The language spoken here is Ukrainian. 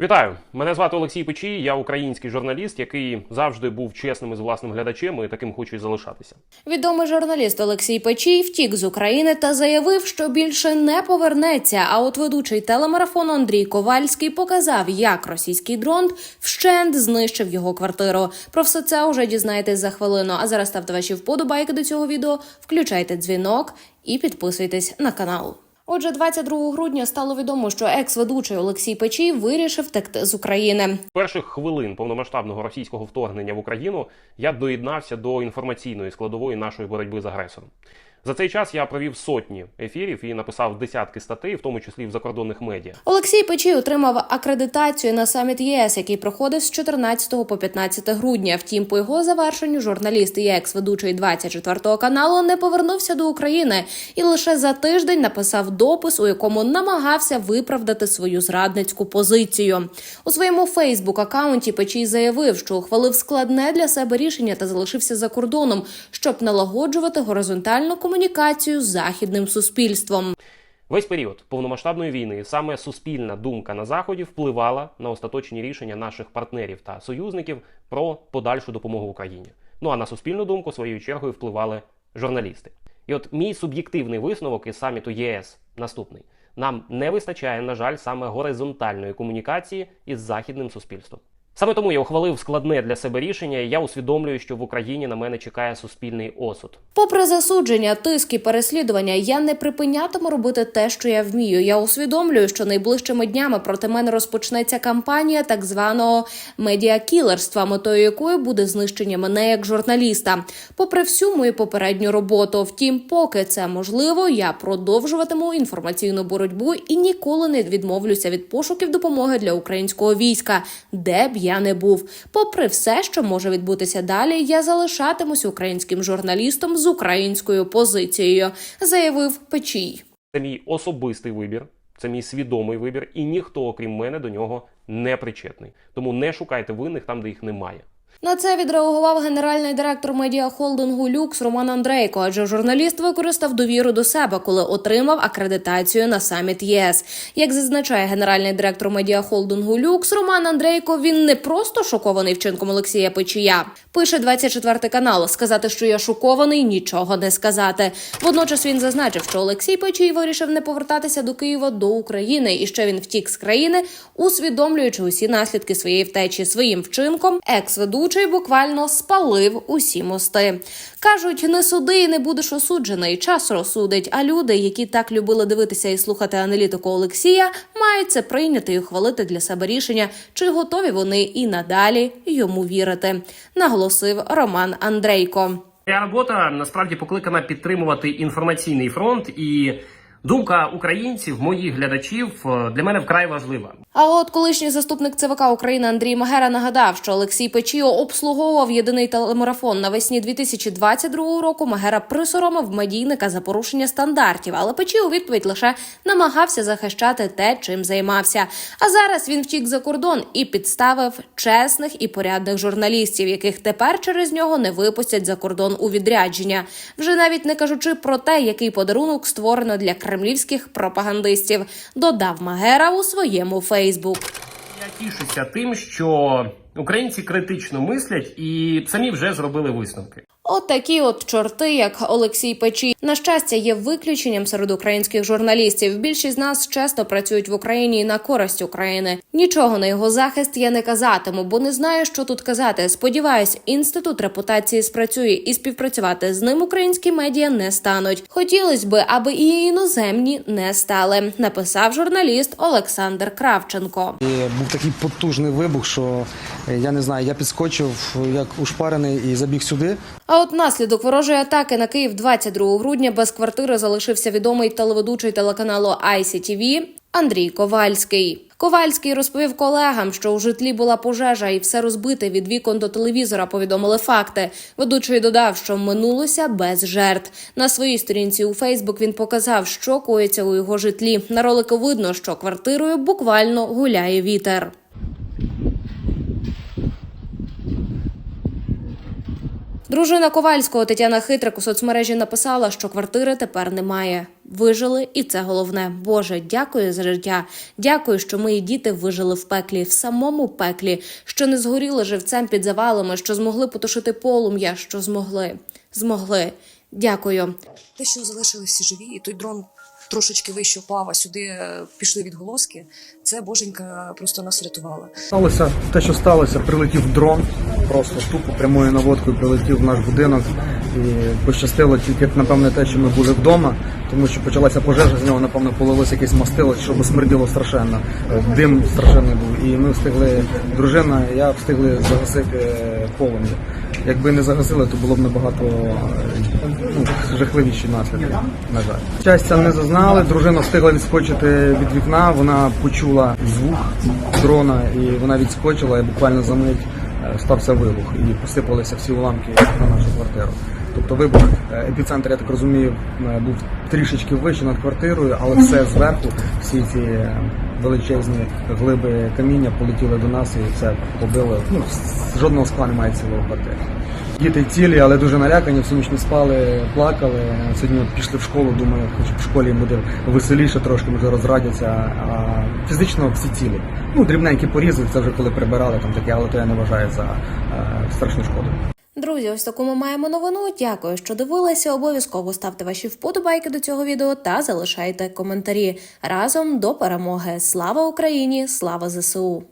Вітаю! Мене звати Олексій Печій, я український журналіст, який завжди був чесним із власним глядачем і таким хочу і залишатися. Відомий журналіст Олексій Печій втік з України та заявив, що більше не повернеться. А от ведучий телемарафону Андрій Ковальський показав, як російський дрон вщент знищив його квартиру. Про все це уже дізнаєтесь за хвилину. А зараз ставте ваші вподобайки до цього відео, включайте дзвінок і підписуйтесь на канал. Отже, 22 грудня стало відомо, що екс-ведучий Олексій Печій вирішив втекти з України. Перших хвилин повномасштабного російського вторгнення в Україну я доєднався до інформаційної складової нашої боротьби з агресором. За цей час я провів сотні ефірів і написав десятки статей, в тому числі в закордонних медіа. Олексій Печій отримав акредитацію на саміт ЄС, який проходив з 14 по 15 грудня. Втім, по його завершенню журналіст і екс-ведучий 24 каналу не повернувся до України і лише за тиждень написав допис, у якому намагався виправдати свою зрадницьку позицію. У своєму Фейсбук акаунті Печій заявив, що ухвалив складне для себе рішення та залишився за кордоном, щоб налагоджувати горизонтальну комунікацію з західним суспільством. Весь період повномасштабної війни саме суспільна думка на заході впливала на остаточні рішення наших партнерів та союзників про подальшу допомогу Україні. Ну а на суспільну думку своєю чергою впливали журналісти. І от мій суб'єктивний висновок із саміту ЄС наступний: нам не вистачає, на жаль, саме горизонтальної комунікації із західним суспільством. Саме тому я ухвалив складне для себе рішення, я усвідомлюю, що в Україні на мене чекає суспільний осуд. Попри засудження, тиск і переслідування, я не припинятиму робити те, що я вмію. Я усвідомлюю, що найближчими днями проти мене розпочнеться кампанія так званого медіакілерства, метою якої буде знищення мене як журналіста. Попри всю мою попередню роботу, втім, поки це можливо, я продовжуватиму інформаційну боротьбу і ніколи не відмовлюся від пошуків допомоги для українського війська, де б я не був. Попри все, що може відбутися далі, я залишатимусь українським журналістом з українською позицією, заявив Печій. Це мій особистий вибір, це мій свідомий вибір, і ніхто, окрім мене, до нього не причетний. Тому не шукайте винних там, де їх немає. На це відреагував генеральний директор медіахолдингу Люкс Роман Андрейко, адже журналіст використав довіру до себе, коли отримав акредитацію на саміт ЄС. Як зазначає генеральний директор медіахолдингу Люкс, Роман Андрейко він не просто шокований вчинком Олексія Печія. Пише 24 канал. Сказати, що я шокований, нічого не сказати. Водночас він зазначив, що Олексій Печій вирішив не повертатися до Києва до України, і що він втік з країни, усвідомлюючи усі наслідки своєї втечі своїм вчинком. Екс-ведучий буквально спалив усі мости. кажуть, не суди і не будеш осуджений. Час розсудить. А люди, які так любили дивитися і слухати аналітику Олексія, мають це прийняти і ухвалити для себе рішення, чи готові вони і надалі йому вірити. Наголосив Роман Андрейко. Моя робота насправді покликана підтримувати інформаційний фронт і. Думка українців, моїх глядачів е, для мене вкрай важлива. А от колишній заступник ЦВК України Андрій Магера нагадав, що Олексій Печіо обслуговував єдиний телемарафон навесні 2022 року. Магера присоромив медійника за порушення стандартів, але Печіо відповідь лише намагався захищати те, чим займався. А зараз він втік за кордон і підставив чесних і порядних журналістів, яких тепер через нього не випустять за кордон у відрядження. Вже навіть не кажучи про те, який подарунок створено для кремлівських пропагандистів, додав Магера у своєму Фейсбук. Я тішуся тим, що українці критично мислять і самі вже зробили висновки. От от чорти, як Олексій Печій, на щастя, є виключенням серед українських журналістів. Більшість з нас часто працюють в Україні на користь України. Нічого на його захист я не казатиму, бо не знаю, що тут казати. Сподіваюсь, інститут репутації спрацює і співпрацювати з ним українські медіа не стануть. Хотілось би, аби і іноземні не стали. Написав журналіст Олександр Кравченко. І був такий потужний вибух, що е, я не знаю, я підскочив як ушпарений і забіг сюди. От наслідок ворожої атаки на Київ 22 грудня без квартири залишився відомий телеведучий телеканалу ICTV Андрій Ковальський. Ковальський розповів колегам, що у житлі була пожежа, і все розбите від вікон до телевізора. Повідомили факти. Ведучий додав, що минулося без жертв. На своїй сторінці у Фейсбук він показав, що коїться у його житлі. На ролику видно, що квартирою буквально гуляє вітер. Дружина Ковальського Тетяна Хитрик у соцмережі написала, що квартири тепер немає. Вижили, і це головне. Боже, дякую за життя. Дякую, що мої діти вижили в пеклі, в самому пеклі, що не згоріли живцем під завалами, що змогли потушити полум'я, що змогли. Змогли. Дякую. Те, що залишилися живі, і той дрон трошечки вище впав, а сюди е, пішли відголоски, це боженька просто нас рятувала. Сталося те, що сталося, прилетів дрон, просто тупо прямою наводкою прилетів в наш будинок. І пощастило тільки, напевне, те, що ми були вдома, тому що почалася пожежа, з нього, напевно, полилося якесь мастило, щоб смерділо страшенно. Дим страшенний був. І ми встигли, дружина, я встигли загасити е, полум'я. Якби не загасили, то було б набагато е, ну, жахливіші наслідки, на жаль. Щастя не зазнали, дружина встигла відскочити від вікна, вона почула звук дрона і вона відскочила, і буквально за мить стався вибух і посипалися всі уламки на нашу квартиру. Тобто вибух, е, епіцентр, я так розумію, е, був трішечки вище над квартирою, але все зверху, всі ці е, величезні глиби каміння полетіли до нас і все побило. Ну, жодного скла немає цілого квартири. Діти цілі, але дуже налякані, всю ніч не спали, плакали. Сьогодні пішли в школу, думаю, хоч в школі їм буде веселіше трошки, може розрадяться. А фізично всі цілі. Ну, дрібненькі порізи, це вже коли прибирали там таке, але то я не вважаю за е, страшну шкоду. Друзі, ось таку ми маємо новину. Дякую, що дивилися. Обов'язково ставте ваші вподобайки до цього відео та залишайте коментарі разом до перемоги. Слава Україні! Слава ЗСУ!